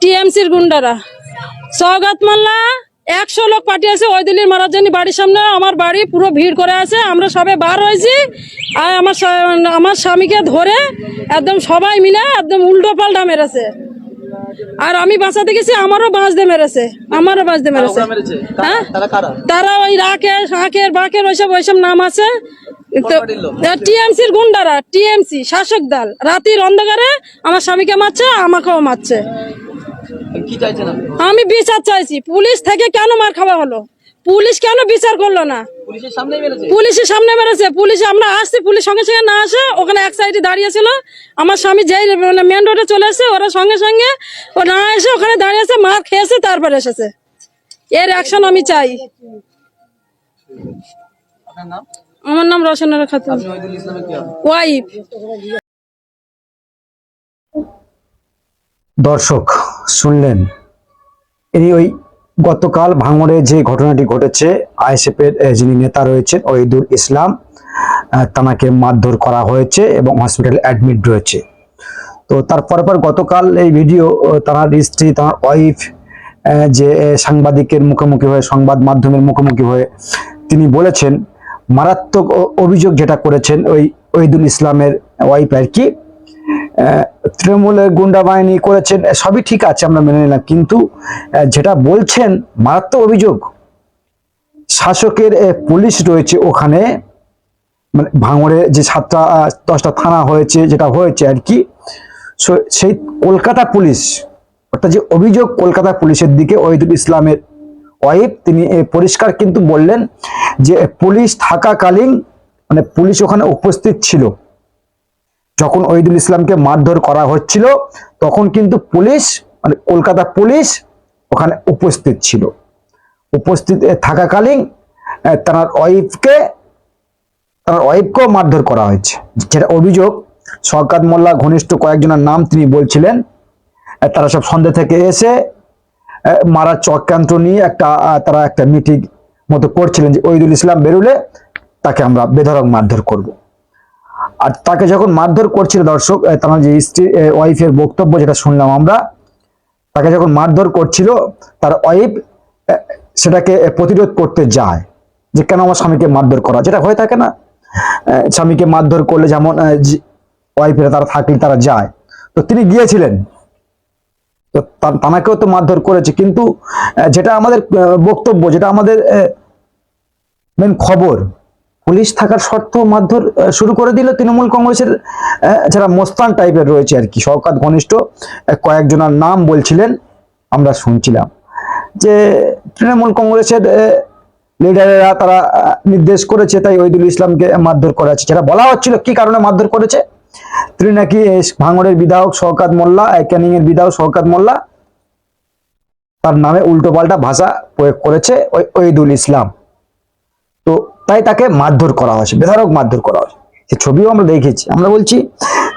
টিএমসির গুন্ডারা। সৌগাত মোল্লা একশো লোক পাঠিয়েছে ওই দিল্লির মারার জন্য বাড়ির সামনে। আমার বাড়ি পুরো ভিড় করে আছে আমরা সবে বার হয়েছি। আর আমার আমার স্বামীকে ধরে একদম সবাই মিলে একদম উল্টো পাল্টা মেরেছে। আর আমি বাঁচাতে গেছি আমারও বাঁচ দিয়ে মেরেছে। আমারও বাঁচ দিয়ে মেরেছে? হ্যাঁ? তারা ওই রাকেশ হাঁকের বাকের ওইসব ওইসব নাম আছে? টিএমসির গুন্ডারা টিএমসি শাসক দল রাতের অন্ধকারে আমার স্বামীকে মারছে আমাকেও মারছে। আমি বিচার চাইছি পুলিশ থেকে কেন মার খাওয়া হলো? পুলিশ কেন বিচার করল না? পুলিশের সামনে মেরেছে পুলিশ আমরা আসছি পুলিশ সঙ্গে সঙ্গে না আসে ওখানে এক সাইডে দাঁড়িয়েছিল আমার স্বামী যেই মানে মেন রোডে চলে এসে ওরা সঙ্গে সঙ্গে ও না এসে ওখানে দাঁড়িয়েছে মার খেয়েছে তারপরে এসেছে। এর অ্যাকশন আমি চাই। আমার নাম রচনারা খাতুন। ওয়াইফ। দর্শক শুনলেন। এই ওই গতকাল ভাঙড়ে যে ঘটনাটি ঘটেছে আইএসএফ এর যিনি নেতা রয়েছেন ওহিদুল ইসলাম তানাকে মারধর করা হয়েছে এবং হসপিটালে অ্যাডমিট রয়েছে। তো তারপর পর গতকাল এই ভিডিও তার স্ত্রী তার ওয়াইফ যে সাংবাদিকের মুখোমুখি হয়ে সংবাদ মাধ্যমের মুখোমুখি হয়ে তিনি বলেছেন মারাত্মক অভিযোগ যেটা করেছেন ওই ওহিদুল ইসলামের ওয়াইফ আর কি। তৃণমূলের গুন্ডা বাহিনী করেছেন সবই ঠিক আছে আমরা মেনে নিলাম, কিন্তু যেটা বলছেন মারাত্মক অভিযোগ। শাসকের পুলিশ রয়েছে ওখানে মানে ভাঙড়ে যে সাতটা দশটা থানা হয়েছে, যেটা হয়েছে আর কি সেই কলকাতা পুলিশ, অর্থাৎ যে অভিযোগ কলকাতা পুলিশের দিকে ওহিদুল ইসলামের ওয়াইফ, তিনি পরিষ্কার কিন্তু বললেন যে পুলিশ থাকাকালীন মানে পুলিশ ওখানে উপস্থিত ছিল। যখন ওহিদুল ইসলামকে মারধর করা হচ্ছিল, তখন কিন্তু পুলিশ মানে কলকাতা পুলিশ ওখানে উপস্থিত ছিল। উপস্থিত থাকাকালীন তার ওয়াইফকে, তার ওয়াইফকেও মারধর করা হয়েছে। যেটা অভিযোগ সরকার মোল্লা ঘনিষ্ঠ কয়েকজনের নাম তিনি বলছিলেন। তারা সব সন্ধ্যে থেকে এসে এ, মারার চক্রান্ত নিয়ে একটা তারা একটা মিটিং মতো করছিলেন যে ওইদুল ইসলাম বেরুলে তাকে আমরা বেধরক মারধর করব। আর তাকে যখন মারধর করছিল দর্শক তার যে স্ত্রী ওয়াইফের বক্তব্য যেটা শুনলাম আমরা তাকে যখন মারধর করছিল তার ওয়াইফ সেটাকে প্রতিরোধ করতে যায় যে কেন আমার স্বামীকে মারধর করা? যেটা হয়ে থাকে না। স্বামীকে মারধর করলে যেমন ওয়াইফেরা তারা থাকলে তারা যায়। তো তিনি গিয়েছিলেন। তো তানাকেও তো মারধর করেছে। কিন্তু যেটা আমাদের বক্তব্য, যেটা আমাদের মেন খবর, পুলিশ থাকার সত্ত্বেও মারধর শুরু করে দিল তৃণমূল কংগ্রেসের যারা মোস্তান টাইপের রয়েছে আর কি, শওকাত ঘনিষ্ঠ কয়েকজনের নাম বলছিলেন, আমরা শুনছিলাম। যে তৃণমূল কংগ্রেসের লিডারেরা তারা নির্দেশ করেছে, তাই ওইদুল ইসলামকে মারধর করা হচ্ছে। যেটা বলা হচ্ছিল কি কারণে মারধর করেছে? তিনি নাকি ভাঙড়ের বিধায়ক শওকাত মোল্লা ক্যানিং এর বিধায়ক শওকাত মোল্লা, তার নামে উল্টোপাল্টা ভাষা প্রয়োগ করেছে ওই ওইদুল ইসলাম। তো তাই তাকে মারধর করা হয়েছে বেধারক মারধর করা হয়েছে। সে ছবিও আমরা দেখেছি। আমরা বলছি,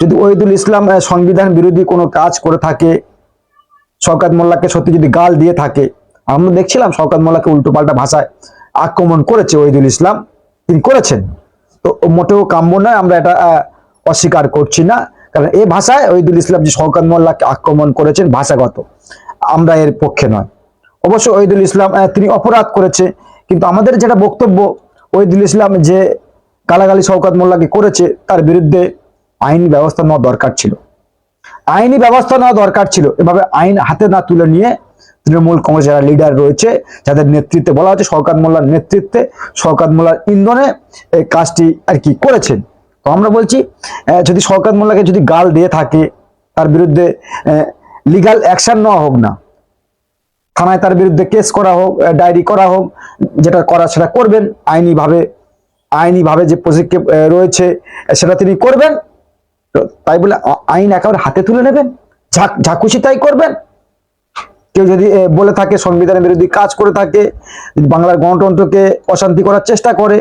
যদি ওহিদুল ইসলাম সংবিধান বিরোধী কোনো কাজ করে থাকে, শওকাত মোল্লাকে সত্যি যদি গাল দিয়ে থাকে, আমরা দেখছিলাম শওকাত মোল্লাকে উল্টোপাল্টা ভাষায় আক্রমণ করেছে ওহিদুল ইসলাম। তিনি করেছেন। তো মোটেও কাম্য নয়, আমরা এটা অস্বীকার করছি না। কারণ এই ভাষায় ওইদুল ইসলাম যে শওকাত মোল্লাকে আক্রমণ করেছেন ভাষাগত, আমরা এর পক্ষে নয়। অবশ্য ওইদুল ইসলাম তিনি অপরাধ করেছে, কিন্তু আমাদের যেটা বক্তব্য ওইদুল ইসলাম যে গালাগালি শওকাত মোল্লাকে করেছে, তার বিরুদ্ধে আইনি ব্যবস্থা নেওয়া দরকার ছিল। আইনি ব্যবস্থা নেওয়া দরকার ছিল। এভাবে আইন হাতে না তুলে নিয়ে তৃণমূল কংগ্রেস যারা লিডার রয়েছে, যাদের নেতৃত্বে বলা হচ্ছে শওকাত মোল্লার নেতৃত্বে শওকাত মোল্লার ইন্ধনে এই কাজটি আর কি করেছেন। তো আমরা বলছি যদি শওকাত মোল্লাকে যদি গাল দিয়ে থাকে, তার বিরুদ্ধে লিগাল অ্যাকশন নেওয়া হোক না। থানায় তার বিরুদ্ধে কেস করা হোক ডায়েরি করা হোক, যেটা করা সেটা করবেন, আইনিভাবে আইনিভাবে যে পদক্ষেপ রয়েছে, সেটা তিনি করবেন। তাই বলে আইন একেবারে হাতে তুলে নেবেন। যা খুশি তাই করবেন। কেউ যদি বলে থাকে, সংবিধানের বিরোধী কাজ করে থাকে, বাংলার গণতন্ত্রকে অশান্তি করার চেষ্টা করে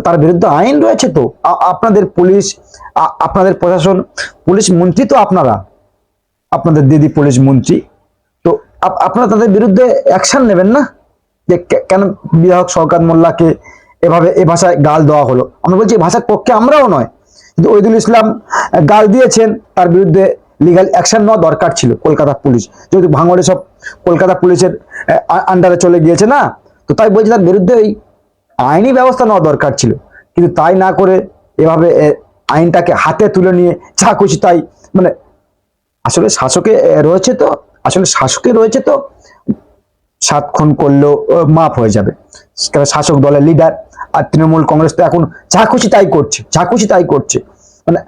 তার বিরুদ্ধে আইন রয়েছে তো? আপনাদের পুলিশ আপনাদের প্রশাসন, পুলিশ মন্ত্রী তো আপনারা? আপনাদের দিদি পুলিশ মন্ত্রী? তো আপ- আপনারা তাদের বিরুদ্ধে অ্যাকশন নেবেন না? যে কেন বিধায়ক শওকাত মোল্লাকে এভাবে এ ভাষায় গাল দেওয়া হলো? আমরা বলছি এই ভাষার পক্ষে আমরাও নয়। কিন্তু ওইদুল ইসলাম গাল দিয়েছেন, তার বিরুদ্ধে লিগাল অ্যাকশন নেওয়া দরকার ছিল কলকাতা পুলিশ। যেহেতু ভাঙড়ে সব কলকাতা পুলিশের আন্ডারে চলে গিয়েছে না? তো তাই বলছি, তার বিরুদ্ধে ওই আইনি ব্যবস্থা নেওয়া দরকার ছিল। কিন্তু তাই না করে এভাবে আইনটাকে হাতে তুলে নিয়ে যা খুশি তাই মানে আসলে শাসকে রয়েছে তো, আসলে শাসকে রয়েছে তো সাত খুন করলেও মাফ হয়ে যাবে। কারণ শাসক দলের লিডার আর তৃণমূল কংগ্রেস তো এখন যা খুশি তাই করছে, যা খুশি তাই করছে। মানে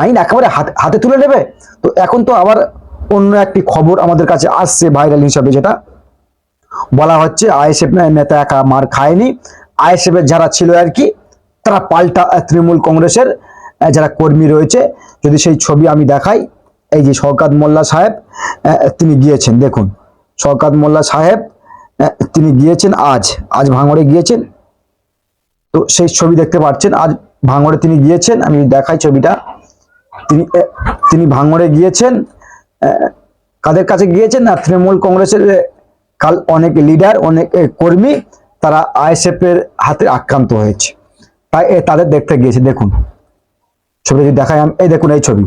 আইন একেবারে হাতে তুলে নেবে। তো এখন তো আবার অন্য একটি খবর আমাদের কাছে আসছে ভাইরাল হিসাবে যেটা, বলা হচ্ছে আইএসএফ নেতা একা মার খায়নি আইএসএফ এর যারা ছিল আর কি, তারা পাল্টা তৃণমূল কংগ্রেসের যারা কর্মী রয়েছে, যদি সেই ছবি আমি দেখাই, এই যে শওকাত মোল্লা সাহেব তিনি গিয়েছেন, দেখুন, শওকাত মোল্লা সাহেব তিনি গিয়েছেন আজ আজ ভাঙড়ে গিয়েছেন। তো সেই ছবি দেখতে পাচ্ছেন, আজ ভাঙড়ে তিনি গিয়েছেন, আমি দেখাই ছবিটা। তিনি তিনি ভাঙড়ে গিয়েছেন কাদের কাছে গিয়েছেন না? তৃণমূল কংগ্রেসের কাল অনেক লিডার অনেক কর্মী তারা আইএসএফ এর হাতে আক্রান্ত হয়েছে। তাই তাদের দেখতে গিয়েছে, দেখুন। ছবি যদি দেখাই আমি, এই দেখুন এই ছবি।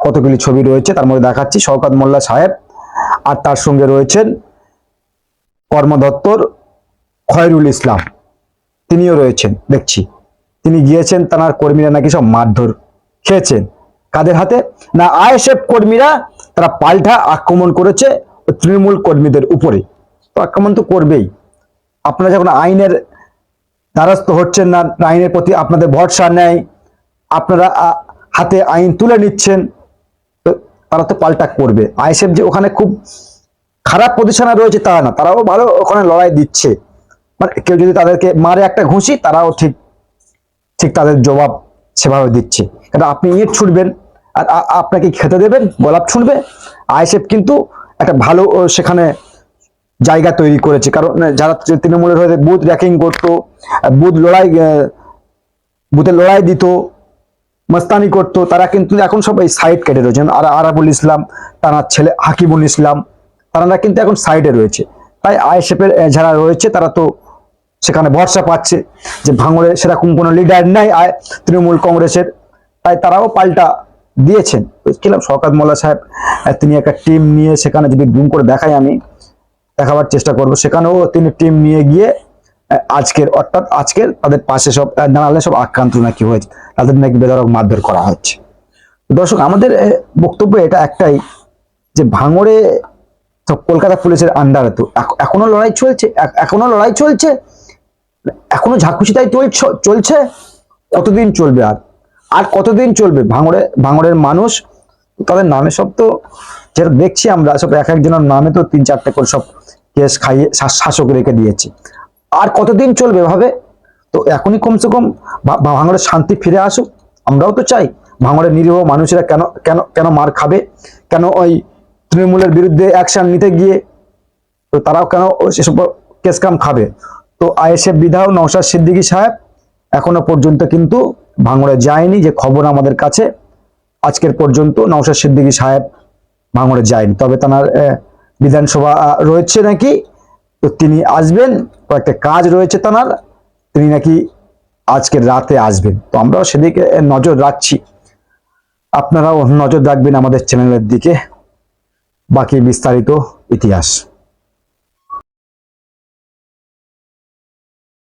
কতগুলি ছবি রয়েছে, তার মধ্যে দেখাচ্ছি। শওকত মোল্লা সাহেব আর তার সঙ্গে রয়েছেন কর্মদত্তর খয়রুল ইসলাম। তিনিও রয়েছেন, দেখছি। তিনি গিয়েছেন, তার কর্মীরা নাকি সব মারধর খেয়েছেন কাদের হাতে? না, আইএসএফ কর্মীরা তারা পাল্টা আক্রমণ করেছে তৃণমূল কর্মীদের উপরে। তো আক্রমণ তো করবেই। আপনারা যখন আইনের দ্বারস্থ হচ্ছেন না, আইনের প্রতি আপনাদের ভরসা নেই, আপনারা হাতে আইন তুলে নিচ্ছেন তারা তো পাল্টা করবে। আইএসএফ যে ওখানে খুব খারাপ পজিশনে রয়েছে তা না, তারাও ভালো ওখানে লড়াই দিচ্ছে। মানে কেউ যদি তাদেরকে মারে একটা ঘুষি, তারাও ঠিক ঠিক তাদের জবাব সেভাবে দিচ্ছে। কারণ আপনি ইট ছুটবেন আর আপনাকে খেতে দেবেন, গোলাপ ছুটবে আইএসএফ কিন্তু একটা ভালো সেখানে জায়গা তৈরি করেছে। কারণ যারা তৃণমূলের হয়ে বুথ র্যাকিং করতো বুথ লড়াই বুথে লড়াই দিত, মস্তানি করতো, তারা কিন্তু এখন সব এই সাইড কেটে রয়েছেন আর, আরাবুল ইসলাম তার ছেলে হাকিবুল ইসলাম, তারা কিন্তু এখন সাইডে রয়েছে। তাই আইএসএফ এর যারা রয়েছে, তারা তো সেখানে ভরসা পাচ্ছে যে ভাঙড়ে সেরকম কোনো লিডার নেই তৃণমূল কংগ্রেসের। তাই তারাও পাল্টা দিয়েছেন। বুঝছিলাম শওকাত মোল্লা সাহেব তিনি একটা টিম নিয়ে সেখানে যদি গুম করে দেখাই আমি দেখাবার চেষ্টা করব সেখানেও তিনি টিম নিয়ে গিয়ে আজকের, অর্থাৎ আজকের তাদের পাশে সব দাঁড়ালে সব আক্রান্ত নাকি হয়েছে, তাদের নাকি বেদরক মারধর করা হচ্ছে। দর্শক, আমাদের বক্তব্য এটা একটাই যে ভাঙড়ে কলকাতা পুলিশের আন্ডারে তো এখ- এখনও লড়াই চলছে, এখ- এখনও লড়াই চলছে, এখনও ঝাঁকুচিতাই চলছে, কতদিন চলবে আর? আর কতদিন চলবে? ভাঙড়ে, ভাঙড়ের মানুষ, তাদের নামে সব তো যেটা দেখছি আমরা, সব এক একজনের নামে তো তিন চারটে করে সব কেস খাইয়ে শাসক রেখে দিয়েছে। আর কতদিন চলবে ভাবে? তো এখনই কমসে কম ভাঙড়ের শান্তি ফিরে আসুক। আমরাও তো চাই ভাঙড়ের নিরীহ মানুষেরা কেন কেন কেন মার খাবে? কেন ওই তৃণমূলের বিরুদ্ধে অ্যাকশন নিতে গিয়ে? তো তারাও কেন সেসব কেস কাম খাবে? তো আইএসএফ বিধায়ক নওশাদ সিদ্দিকী সাহেব এখনও পর্যন্ত কিন্তু ভাঙড়ে যায়নি, যে খবর আমাদের কাছে। আজকের পর্যন্ত নওশাদ সিদ্দিকী সাহেব ভাঙড়ে যায়নি। তবে তার বিধানসভা রয়েছে নাকি? তো তিনি আসবেন, কয়েকটা কাজ রয়েছে তার, তিনি নাকি আজকে রাতে আসবেন। তো আমরাও সেদিকে নজর রাখছি। আপনারাও নজর রাখবেন আমাদের চ্যানেলের দিকে। বাকি বিস্তারিত ইতিহাস।